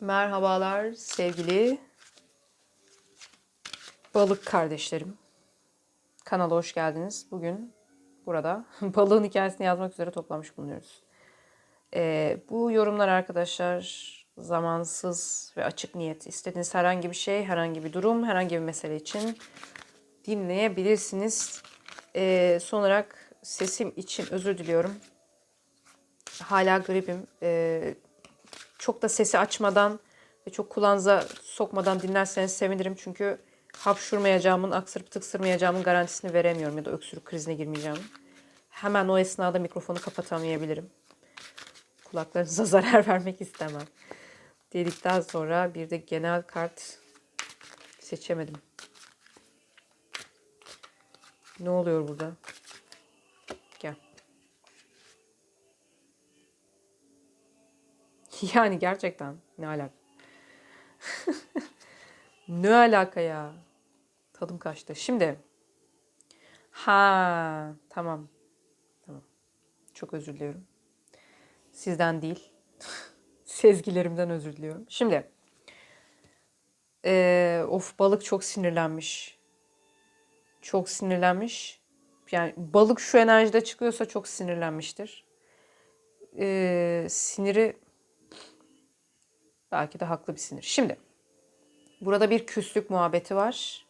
Merhabalar sevgili balık kardeşlerim. Kanala hoş geldiniz. Bugün burada balığın hikayesini yazmak üzere toplanmış bulunuyoruz. Ee, bu yorumlar arkadaşlar zamansız ve açık niyet. İstediğiniz herhangi bir şey, herhangi bir durum, herhangi bir mesele için dinleyebilirsiniz. Ee, son olarak sesim için özür diliyorum. Hala gripim. Ee, çok da sesi açmadan ve çok kulağınıza sokmadan dinlerseniz sevinirim. Çünkü hapşurmayacağımın, aksırıp tıksırmayacağımın garantisini veremiyorum ya da öksürük krizine girmeyeceğim. Hemen o esnada mikrofonu kapatamayabilirim. Kulaklarınıza zarar vermek istemem. Dedikten sonra bir de genel kart seçemedim. Ne oluyor burada? Yani gerçekten ne alaka? ne alaka ya? Tadım kaçtı. Şimdi. Ha, tamam. Tamam. Çok özür diliyorum. Sizden değil. Sezgilerimden özür diliyorum. Şimdi. Ee, of balık çok sinirlenmiş. Çok sinirlenmiş. Yani balık şu enerjide çıkıyorsa çok sinirlenmiştir. Ee, siniri Belki de haklı bir sinir. Şimdi burada bir küslük muhabbeti var.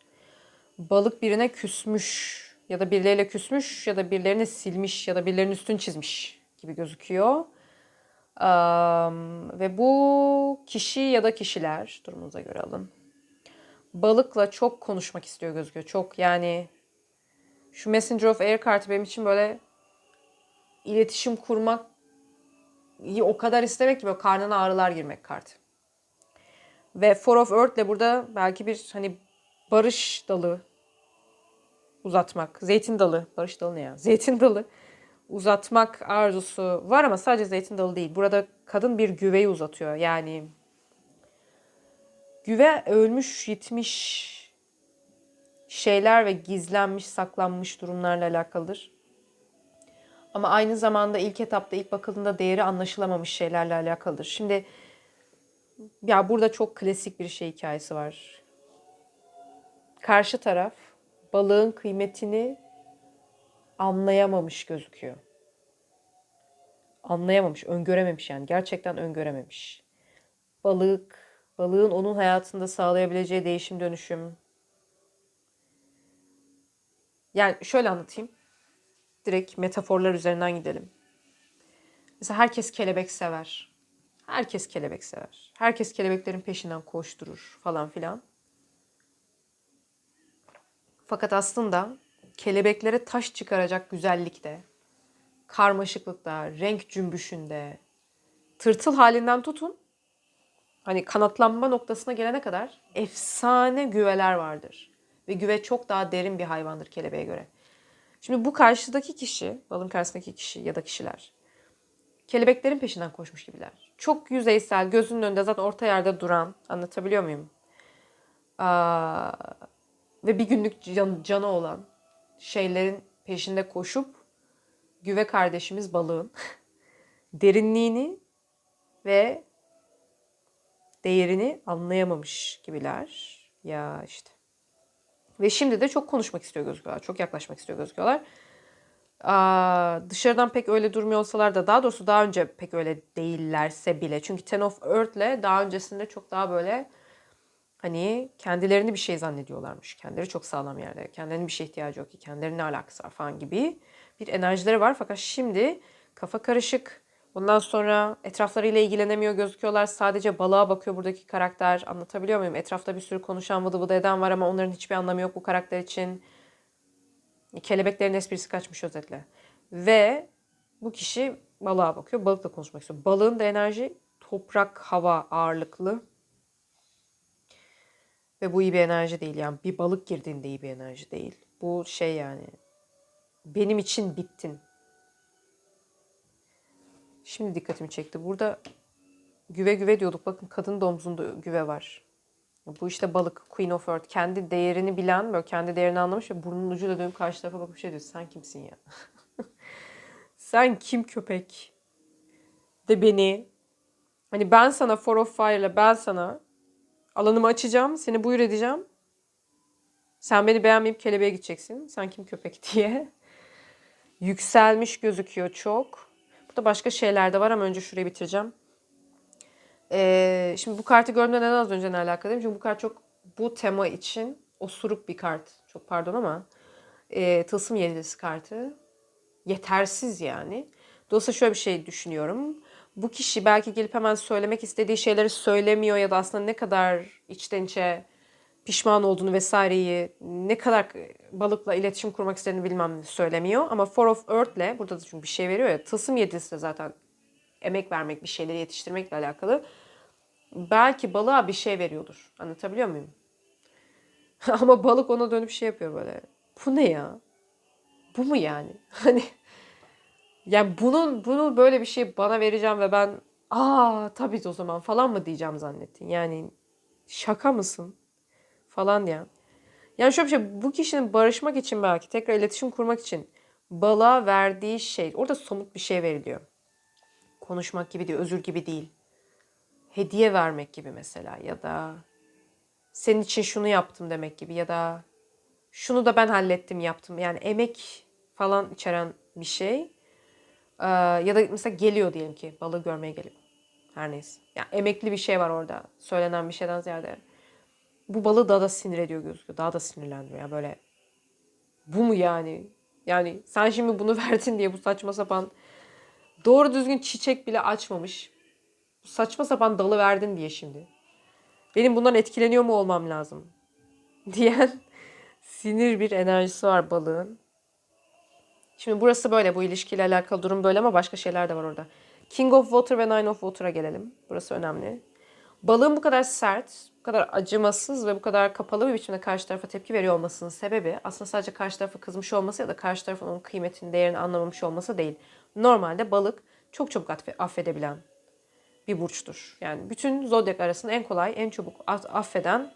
Balık birine küsmüş ya da birileriyle küsmüş ya da birilerini silmiş ya da birilerinin üstünü çizmiş gibi gözüküyor. Um, ve bu kişi ya da kişiler durumunuza göre alın. Balıkla çok konuşmak istiyor gözüküyor. Çok yani şu Messenger of Air kartı benim için böyle iletişim kurmak o kadar istemek ki böyle karnına ağrılar girmek kartı. Ve Four of Earth ile burada belki bir hani barış dalı uzatmak. Zeytin dalı. Barış dalı ne ya? Zeytin dalı uzatmak arzusu var ama sadece zeytin dalı değil. Burada kadın bir güveyi uzatıyor. Yani güve ölmüş, yitmiş şeyler ve gizlenmiş, saklanmış durumlarla alakalıdır. Ama aynı zamanda ilk etapta ilk bakıldığında değeri anlaşılamamış şeylerle alakalıdır. Şimdi ya burada çok klasik bir şey hikayesi var. Karşı taraf balığın kıymetini anlayamamış gözüküyor. Anlayamamış, öngörememiş yani. Gerçekten öngörememiş. Balık, balığın onun hayatında sağlayabileceği değişim dönüşüm. Yani şöyle anlatayım. Direkt metaforlar üzerinden gidelim. Mesela herkes kelebek sever. Herkes kelebek sever. Herkes kelebeklerin peşinden koşturur falan filan. Fakat aslında kelebeklere taş çıkaracak güzellikte, karmaşıklıkta, renk cümbüşünde, tırtıl halinden tutun, hani kanatlanma noktasına gelene kadar efsane güveler vardır. Ve güve çok daha derin bir hayvandır kelebeğe göre. Şimdi bu karşıdaki kişi, balın karşısındaki kişi ya da kişiler kelebeklerin peşinden koşmuş gibiler. Çok yüzeysel, gözünün önünde zaten orta yerde duran, anlatabiliyor muyum? Aa, ve bir günlük can, canı olan şeylerin peşinde koşup güve kardeşimiz balığın derinliğini ve değerini anlayamamış gibiler. Ya işte. Ve şimdi de çok konuşmak istiyor gözüküyorlar. Çok yaklaşmak istiyor gözüküyorlar. Dışarıdan pek öyle durmuyor olsalar da daha doğrusu daha önce pek öyle değillerse bile. Çünkü Ten of Earth'le daha öncesinde çok daha böyle hani kendilerini bir şey zannediyorlarmış. Kendileri çok sağlam yerde. Kendilerinin bir şey ihtiyacı yok ki. Kendilerine alakası var falan gibi bir enerjileri var. Fakat şimdi kafa karışık. Ondan sonra etraflarıyla ilgilenemiyor gözüküyorlar. Sadece balığa bakıyor buradaki karakter. Anlatabiliyor muyum? Etrafta bir sürü konuşan vıdı vıdı eden var ama onların hiçbir anlamı yok bu karakter için. Kelebeklerin esprisi kaçmış özetle. Ve bu kişi balığa bakıyor. Balıkla konuşmak istiyor. Balığın da enerji toprak, hava ağırlıklı. Ve bu iyi bir enerji değil. Yani bir balık girdiğinde iyi bir enerji değil. Bu şey yani benim için bittin. Şimdi dikkatimi çekti. Burada güve güve diyorduk. Bakın kadın domzunda güve var. Bu işte balık Queen of Earth. Kendi değerini bilen, böyle kendi değerini anlamış ve burnun ucuyla dönüp karşı tarafa bakıp şey diyor. Sen kimsin ya? Sen kim köpek? De beni Hani ben sana Four of Fire'la ben sana alanımı açacağım. Seni buyur edeceğim. Sen beni beğenmeyip kelebeğe gideceksin. Sen kim köpek diye. Yükselmiş gözüküyor çok. Burada başka şeyler de var ama önce şurayı bitireceğim. Ee, şimdi bu kartı gördüğümde neden az önce ne alakalıyım? Çünkü bu kart çok bu tema için osuruk bir kart. Çok pardon ama e, tılsım yedilisi kartı. Yetersiz yani. Dolayısıyla şöyle bir şey düşünüyorum. Bu kişi belki gelip hemen söylemek istediği şeyleri söylemiyor ya da aslında ne kadar içten içe pişman olduğunu vesaireyi ne kadar balıkla iletişim kurmak istediğini bilmem söylemiyor. Ama Four of Earth'le burada da çünkü bir şey veriyor ya tılsım yedilisi de zaten emek vermek, bir şeyleri yetiştirmekle alakalı. Belki balığa bir şey veriyordur. Anlatabiliyor muyum? Ama balık ona dönüp şey yapıyor böyle. Bu ne ya? Bu mu yani? Hani yani bunun bunun böyle bir şey bana vereceğim ve ben aa tabii o zaman falan mı diyeceğim zannettin. Yani şaka mısın? Falan ya. Yani şöyle bir şey bu kişinin barışmak için belki tekrar iletişim kurmak için balığa verdiği şey orada somut bir şey veriliyor. Konuşmak gibi değil, özür gibi değil. Hediye vermek gibi mesela ya da senin için şunu yaptım demek gibi ya da şunu da ben hallettim yaptım. Yani emek falan içeren bir şey. Ee, ya da mesela geliyor diyelim ki balığı görmeye geliyor. Her neyse. Yani emekli bir şey var orada. Söylenen bir şeyden ziyade. Bu balığı daha da sinir ediyor gözüküyor. Daha da sinirlendiriyor. Yani böyle bu mu yani? Yani sen şimdi bunu verdin diye bu saçma sapan doğru düzgün çiçek bile açmamış. Saçma sapan dalı verdin diye şimdi. Benim bundan etkileniyor mu olmam lazım? Diyen sinir bir enerjisi var balığın. Şimdi burası böyle bu ilişkiyle alakalı durum böyle ama başka şeyler de var orada. King of Water ve Nine of Water'a gelelim. Burası önemli. Balığın bu kadar sert, kadar acımasız ve bu kadar kapalı bir biçimde karşı tarafa tepki veriyor olmasının sebebi aslında sadece karşı tarafa kızmış olması ya da karşı tarafın onun kıymetini, değerini anlamamış olması değil. Normalde balık çok çabuk affedebilen bir burçtur. Yani bütün zodyak arasında en kolay, en çabuk affeden,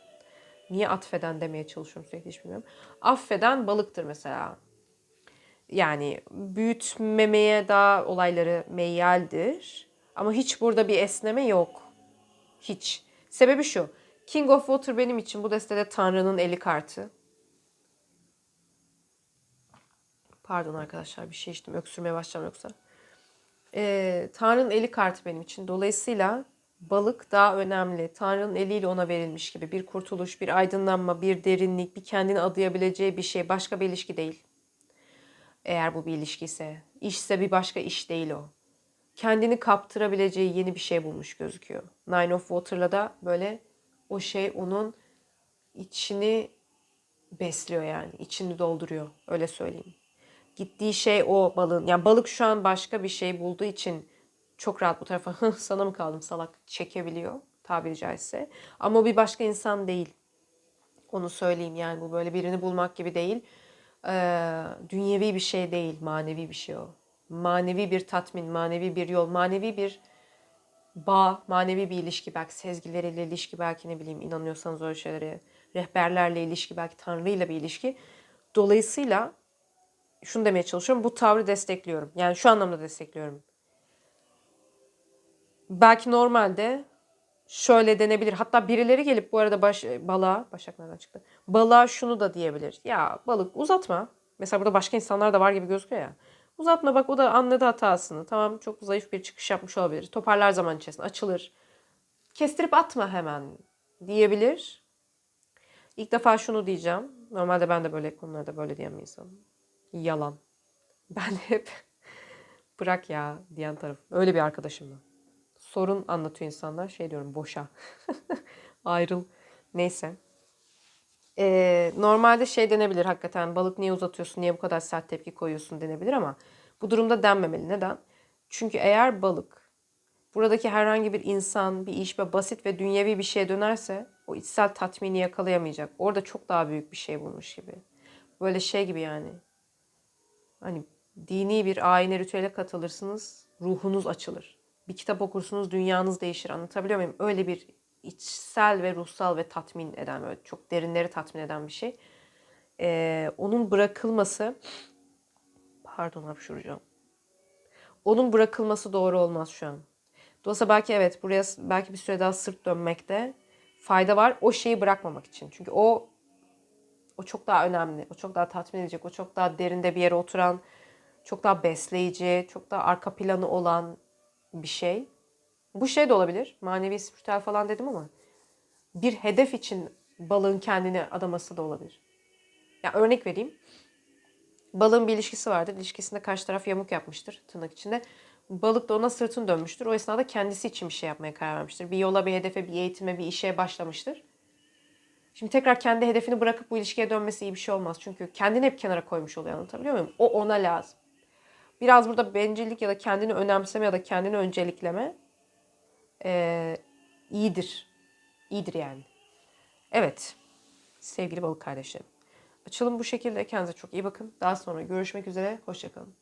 niye atfeden demeye çalışıyorum sürekli hiç bilmiyorum. Affeden balıktır mesela. Yani büyütmemeye daha olayları meyyaldir. Ama hiç burada bir esneme yok. Hiç. Sebebi şu. King of Water benim için bu destede Tanrı'nın eli kartı. Pardon arkadaşlar bir şey içtim. Öksürmeye başlayacağım yoksa. Ee, Tanrı'nın eli kartı benim için. Dolayısıyla balık daha önemli. Tanrı'nın eliyle ona verilmiş gibi bir kurtuluş, bir aydınlanma, bir derinlik, bir kendini adayabileceği bir şey. Başka bir ilişki değil. Eğer bu bir ilişki ise. İşse bir başka iş değil o. Kendini kaptırabileceği yeni bir şey bulmuş gözüküyor. Nine of Water'la da böyle o şey onun içini besliyor yani. içini dolduruyor. Öyle söyleyeyim. Gittiği şey o balığın. Yani balık şu an başka bir şey bulduğu için çok rahat bu tarafa "Hıh, sana mı kaldım salak çekebiliyor tabiri caizse. Ama o bir başka insan değil. Onu söyleyeyim yani bu böyle birini bulmak gibi değil. Ee, dünyevi bir şey değil, manevi bir şey o. Manevi bir tatmin, manevi bir yol, manevi bir bağ, manevi bir ilişki belki sezgileriyle ilişki belki ne bileyim inanıyorsanız öyle şeylere, rehberlerle ilişki belki Tanrı'yla bir ilişki. Dolayısıyla şunu demeye çalışıyorum. Bu tavrı destekliyorum. Yani şu anlamda destekliyorum. Belki normalde şöyle denebilir. Hatta birileri gelip bu arada baş, balığa, başak nereden çıktı? Balığa şunu da diyebilir. Ya balık uzatma. Mesela burada başka insanlar da var gibi gözüküyor ya. Uzatma bak o da anladı hatasını. Tamam çok zayıf bir çıkış yapmış olabilir. Toparlar zaman içerisinde açılır. Kestirip atma hemen diyebilir. İlk defa şunu diyeceğim. Normalde ben de böyle konularda böyle diyen bir insanım. Yalan. Ben hep bırak ya diyen taraf. Öyle bir arkadaşım ben. Sorun anlatıyor insanlar. Şey diyorum boşa. Ayrıl. Neyse. Ee, normalde şey denebilir hakikaten balık niye uzatıyorsun, niye bu kadar sert tepki koyuyorsun denebilir ama bu durumda denmemeli. Neden? Çünkü eğer balık buradaki herhangi bir insan, bir iş ve basit ve dünyevi bir şeye dönerse o içsel tatmini yakalayamayacak. Orada çok daha büyük bir şey bulmuş gibi. Böyle şey gibi yani. Hani dini bir ayine ritüele katılırsınız, ruhunuz açılır. Bir kitap okursunuz, dünyanız değişir. Anlatabiliyor muyum? Öyle bir içsel ve ruhsal ve tatmin eden, böyle çok derinleri tatmin eden bir şey. Ee, onun bırakılması, pardon hapşuracağım. Onun bırakılması doğru olmaz şu an. Dolayısıyla belki evet buraya belki bir süre daha sırt dönmekte fayda var. O şeyi bırakmamak için. Çünkü o o çok daha önemli. O çok daha tatmin edecek. O çok daha derinde bir yere oturan, çok daha besleyici, çok daha arka planı olan bir şey. Bu şey de olabilir. Manevi spiritüel falan dedim ama bir hedef için balığın kendini adaması da olabilir. Ya örnek vereyim. Balığın bir ilişkisi vardır. İlişkisinde karşı taraf yamuk yapmıştır tırnak içinde. Balık da ona sırtını dönmüştür. O esnada kendisi için bir şey yapmaya karar vermiştir. Bir yola, bir hedefe, bir eğitime, bir işe başlamıştır. Şimdi tekrar kendi hedefini bırakıp bu ilişkiye dönmesi iyi bir şey olmaz. Çünkü kendini hep kenara koymuş oluyor anlatabiliyor muyum? O ona lazım. Biraz burada bencillik ya da kendini önemseme ya da kendini öncelikleme eee, iyidir. İyidir yani. Evet. Sevgili balık kardeşlerim. Açılım bu şekilde. Kendinize çok iyi bakın. Daha sonra görüşmek üzere. Hoşçakalın.